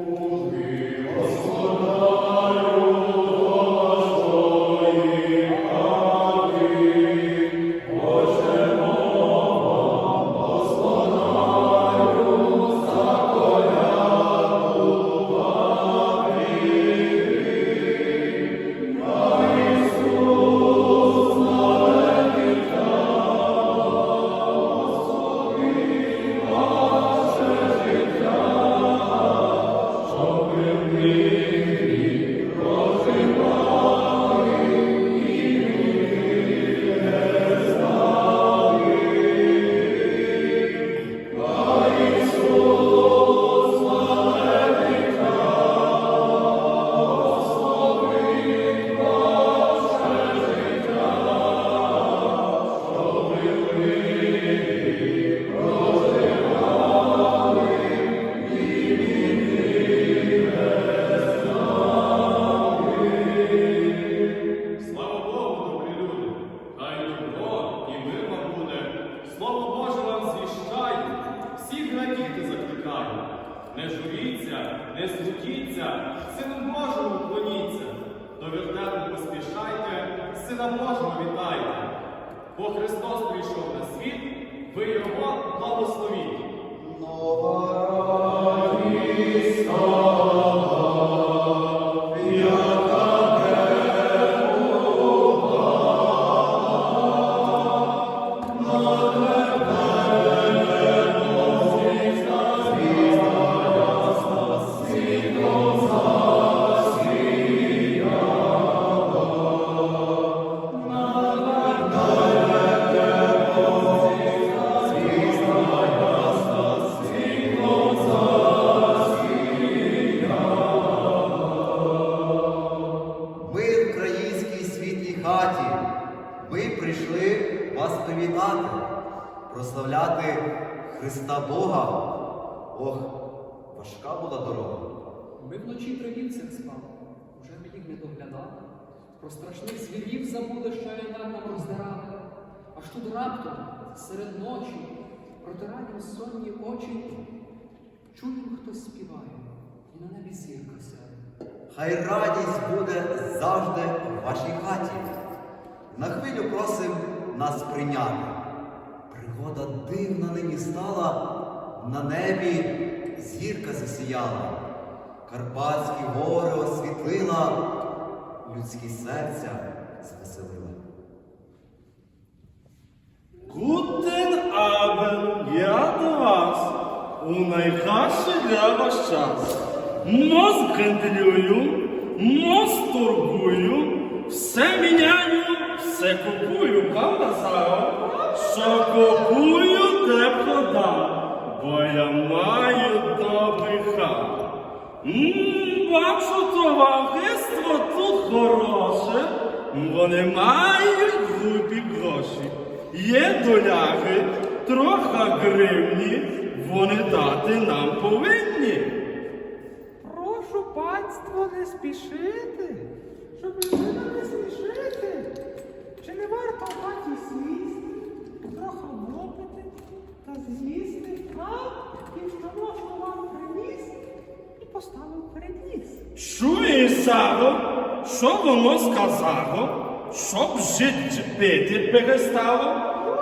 Senhor. Божого вітайте. Бо Христос прийшов на світ, ви Його благословіть. Ми була дорога. Ми вночі при вівцях спали, уже ми їх не доглядали. Про страшних звірів забули, що рядам нам роздирали. Аж тут раптом, серед ночі, протираємо сонні очі, чуємо, хтось співає, і на небі зірка сяє. Хай радість буде завжди в вашій хаті. На хвилю просим нас прийняти. Пригода дивна нині стала, на небі зірка засіяла, Карпатські гори освітлила, людські серця звеселила. Guten Abend, я до вас у найкращий для вас час. Мос генделюю, мос торгую, все міняю, все купую, правда, Саро? Що Бачу, товариство тут хороше, вони мають грубі гроші. Є доляри, трохи гривні, вони дати нам повинні. Прошу панство не спішити, щоб людина не спішити. Чи не варто в хаті сісти, трохи випити та з'їсти так, і що можна вам приніс і поставив перед ніс. Чуєш, що воно сказало? Щоб жити пити перестало.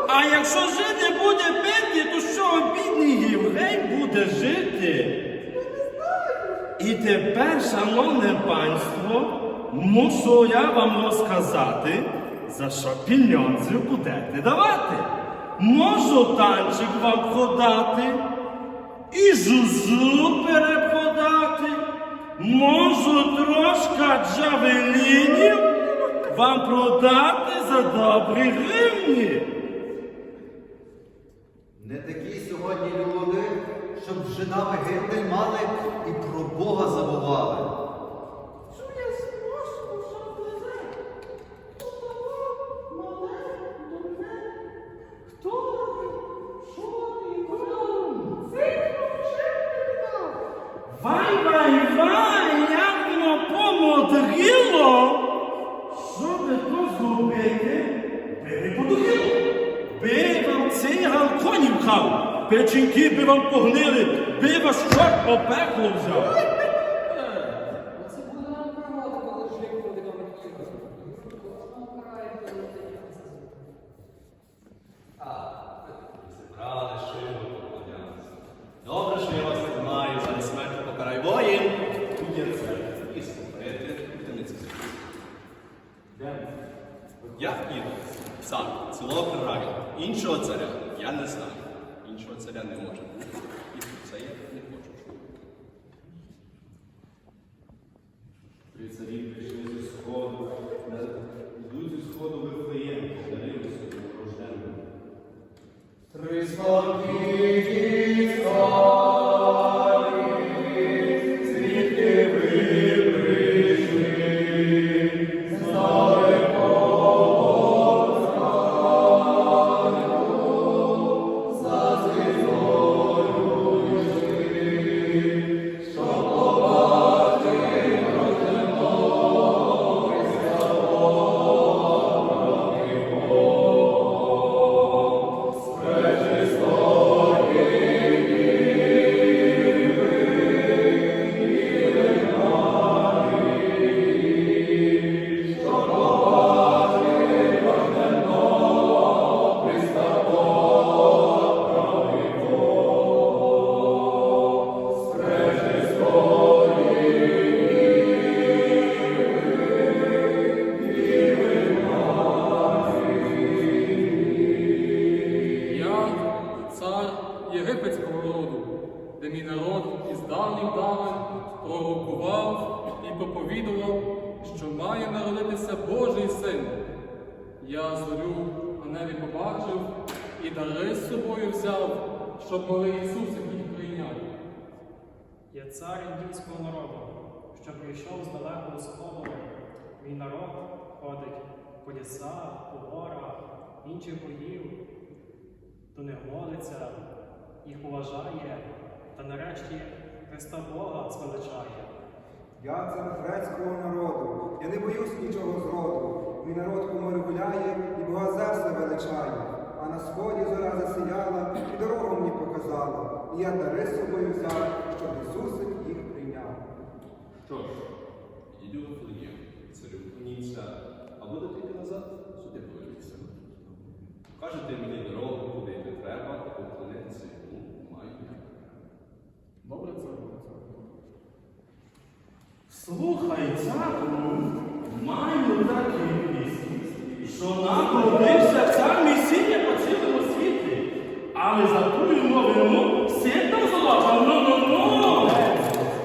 А якщо жити буде пити, то що бідний єврей буде жити? І тепер, шановне панство, мушу я вам розказати, за що пільонці будете давати. Можу танчик вам продати, і жузу перепродати, можу трошка джавелінів вам продати за добрі гривні. Не такі сьогодні люди, щоб жидами гибель мали і про Бога Ти вас чорт по пеклу взяв. Це була проводка, коли ж як повідомив Так, зібрали шину поклонялися. Добре, що я вас не знаю, за смерть покарай воїн. Є це. І слухайте, Хмельницький. Я їду. Сам, село Краю. Іншого царя я не знаю. Іншого царя не може. Має народитися Божий син. Я зорю на небі побачив і дари з собою взяв, щоб малий Ісусик їх прийняв. Я цар індійського народу, що прийшов з далекого сходу. Мій народ ходить по лісах, по горах, інших боїв, до них молиться, їх поважає, та нарешті Христа Бога звеличає. Я цар грецького народу, я не боюсь нічого зроду. Мій народ у морі гуляє і Бога Зевса величає. А на сході зоря засіяла і дорогу мені показала. І я дари собою взяв, щоб Ісусик їх прийняв. Що ж, йду до Флеєм, царю клоніться, а будете йти назад, сюди поверніться. Покажете мені дорогу, куди йти треба, і поклонитися йому маю я. Добре, цар, добре, цар. Слухай, царю, маю такі вісні, що народився цар Месія по цілому світі. Але за тую новину сильно золота, ну ну ну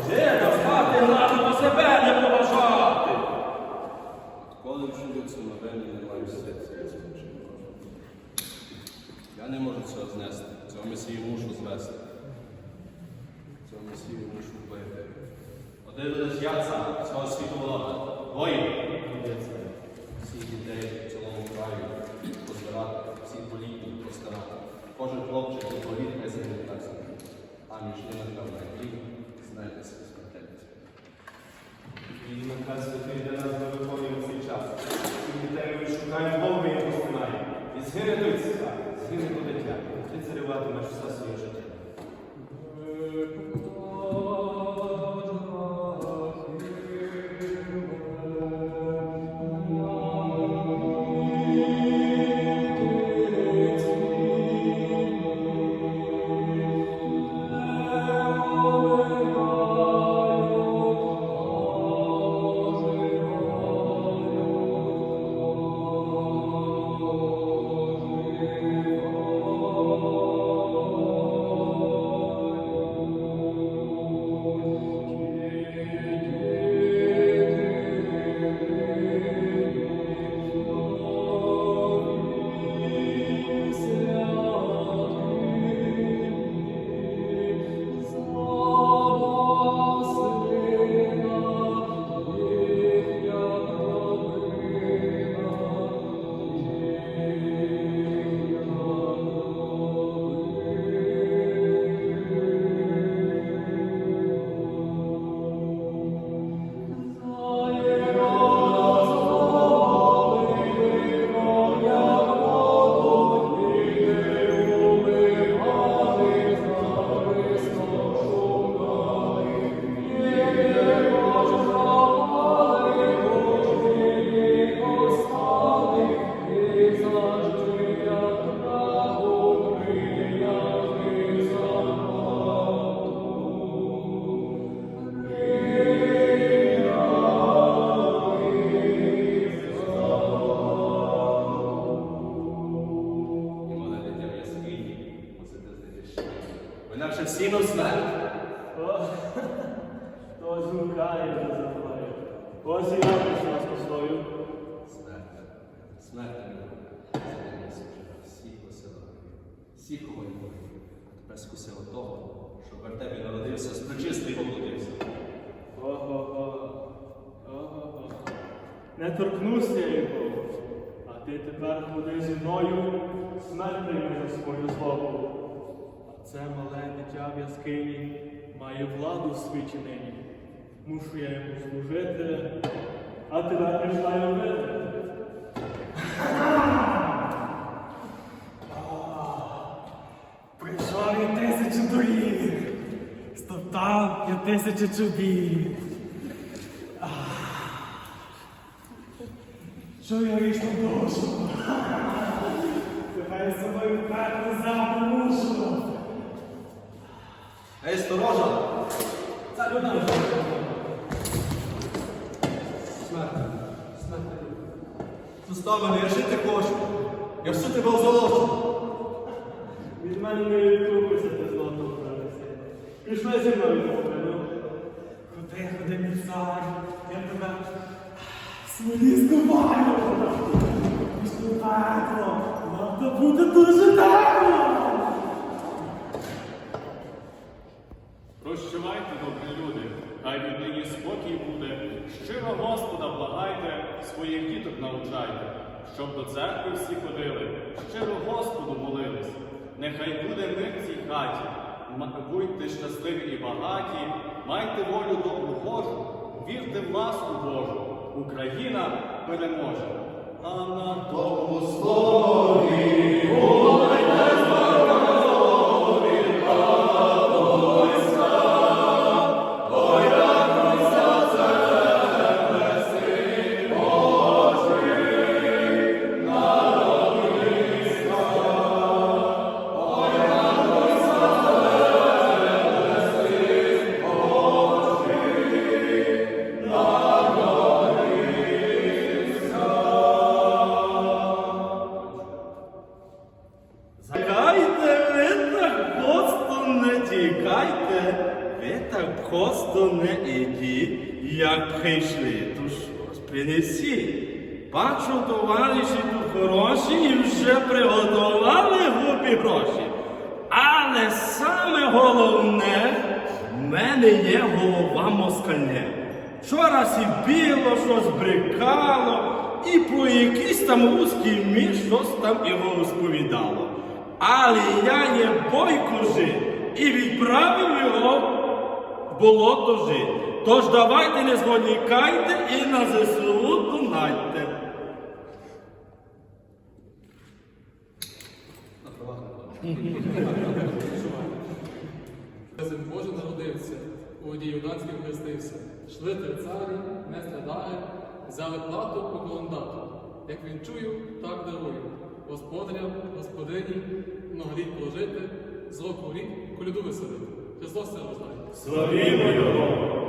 Де достати ладно по себе не поважати? Коли чую цю новину, не маю серця. я змушений. Я не можу цього знести. Цього месію мушу звести. Цього месію мушу вбити. Один лиш я цар цього світу влада. Воїн. Всіх дітей в цілому краю позбирати, всіх політніх постарати. Кожен хлопчик і повіт хай загине так собі. А між ними певна гріх, знайдеться смертельність. І наказ святий для нас ми виконуємо цей час. І дітей ми шукаємо Бога і постинаємо. І згине цар, згине до дитя. Ти царюватимеш все своє життя. То згукає за мною. Ось і я прийшла з послою. Смерть. Смерть. Всіх посила. Всіх люблю. А тепер скусила того, що в вертепі народився, з причистий поплодився. Ого-го. Ого-го. Не торкнуся я його. А ти тепер ходи зі мною, смерть прийми за свою злобу. Це мале дитя в яскині має владу в світі. Мушу я йому служити, а тебе прийшла й убити. Прийшов я тисячу доріг, стоптав я тисячу чобіт. Що я річну душу? Тепер з собою пекло завтра мушу. Ей, сторожа! Це людина. Смерть. Смерть. Зостав мене, я жити хочу. Я всю тебе озолочу. Від мене не відкупися ти злото принеси. Пішли зі мною ну. Ходи, ходи, мій цар, я тебе смолі здуваю. Пішли пекло, нам то буде дуже тепло. Прощавайте, добрі люди, хай віднині спокій буде. Щиро Господа благайте, своїх діток навчайте, щоб до церкви всі ходили, щиро Господу молились. Нехай буде мир в цій хаті, будьте щасливі і багаті, майте волю добру Божу, вірте в ласку Божу, Україна переможе. А на тому слові глупі гроші. Але саме головне, в мене є голова москальне. Вчора сібіло, щось брикало, і про якийсь там руський мір щось там його розповідало. Але я є бойко жит і відправив його в болото жити. Тож давайте не зволікайте і на ЗСУ донайте. Син Божий народився, у воді юнацькій хрестився. Шли царі, несли дари, взяли плату поклон дату. Як він чую, так дарую. Господарям, господині, много літ прожити, з року в рік коляду веселити. Христос це рождає. Славімо